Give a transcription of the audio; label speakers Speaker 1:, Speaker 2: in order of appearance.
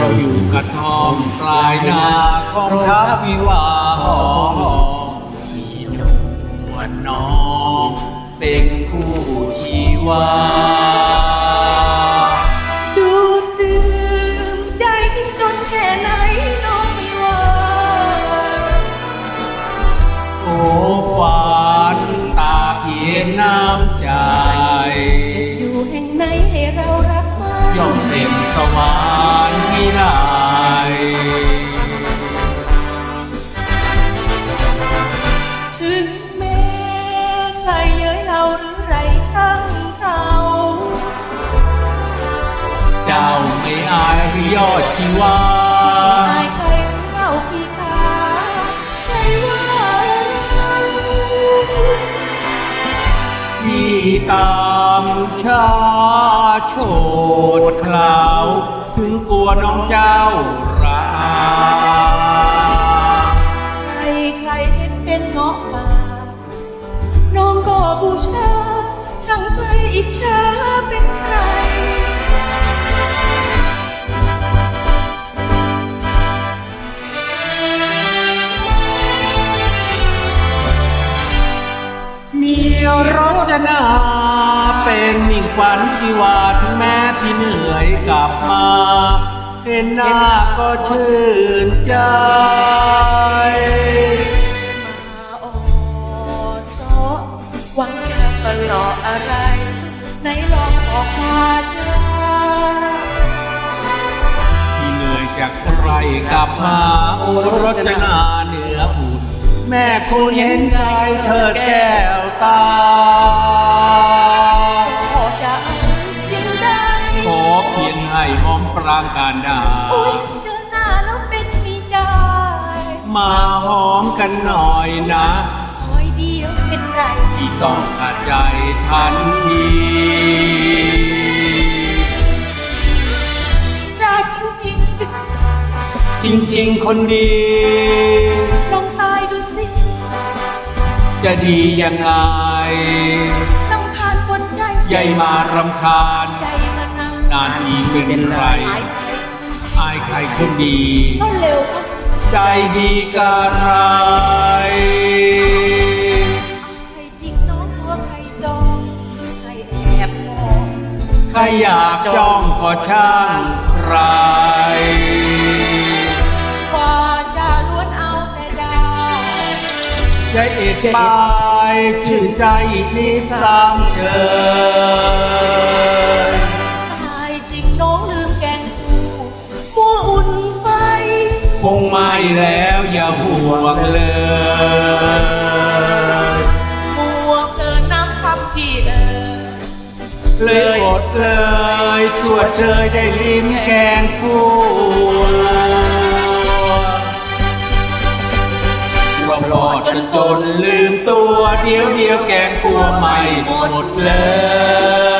Speaker 1: ปลายนาของทัพวิวาหอมีนวลน้องเป็นคู่ชีวา
Speaker 2: ดูดดื่มใจที่จนแค่ไหนน้องไม่ว่า
Speaker 1: โอ้ฝันตาเพียงน้ำใจ
Speaker 2: อยู่แห่งไหนให้เรารักมา
Speaker 1: ย่อมเป็นสวรรค์ ไล
Speaker 2: ถึงแม้ใครเย้ยเราหรือไรช่างเขา
Speaker 1: เจ้าไม่อายยอดชีวา
Speaker 2: อายใครหรือเราพี่ขาใครว่าเรา
Speaker 1: ที่ตามชาโชดคลาว ถึงกลัวน้องเจ้ารา
Speaker 2: ใครใครเห็นเป็นเงาะป่า น้องก็บูชา ช่างใครอิจฉาเป็นใคร
Speaker 1: มีรจนา เป็นมิ่งฝันชีวาถึงแม้พี่เหนื่อยกลับมา เห็นหน้าก็ชื่นใจ
Speaker 2: มาโอโซหวังจะก็หลอกอะไร ไหนลองบอกมาจ้า
Speaker 1: ที่เหนื่อยจากไรกลับมาโอ้รจนาเหนืออุ่นแม่คุณเห็นใจเธอแก้วตา ห้หอมปรางการดา
Speaker 2: โอ้ยเจอหน้าแล้วเป็นไม่ได้
Speaker 1: มาหอมกันหน่อยนะ
Speaker 2: คอยเดียวเป็นไร
Speaker 1: ที่ต้องขาดใจทันที
Speaker 2: ได้จริง
Speaker 1: จริง ๆ คนดี
Speaker 2: ๆลองตายดูสิ
Speaker 1: จะดียังไง
Speaker 2: ลำคาญคนใจ
Speaker 1: ใหญ่มารำคาญ
Speaker 2: ใจมั นา
Speaker 1: ทีเป็นไรอายใครคนดี
Speaker 2: ก็เร็วก็
Speaker 1: ใจดีการ
Speaker 2: ใครจริงน้องตัวใครจองใครแอบมอง
Speaker 1: ใครอยากจ้องก็ช่างใคร
Speaker 2: กว่าจะล้วนเอาแต่ได้
Speaker 1: ใจเอกปชื่นใจอีกนี้สามเชย งไม่แล้วอย่าห่วงเลย
Speaker 2: มัวเกินน้ำคำพี่เออ
Speaker 1: เลยอดเลยชวดเชยได้ลิ้มแกงคู่รอบรอดจนจนลืมตัวเดียวเดียวแกงกลัวไม่หมดเลย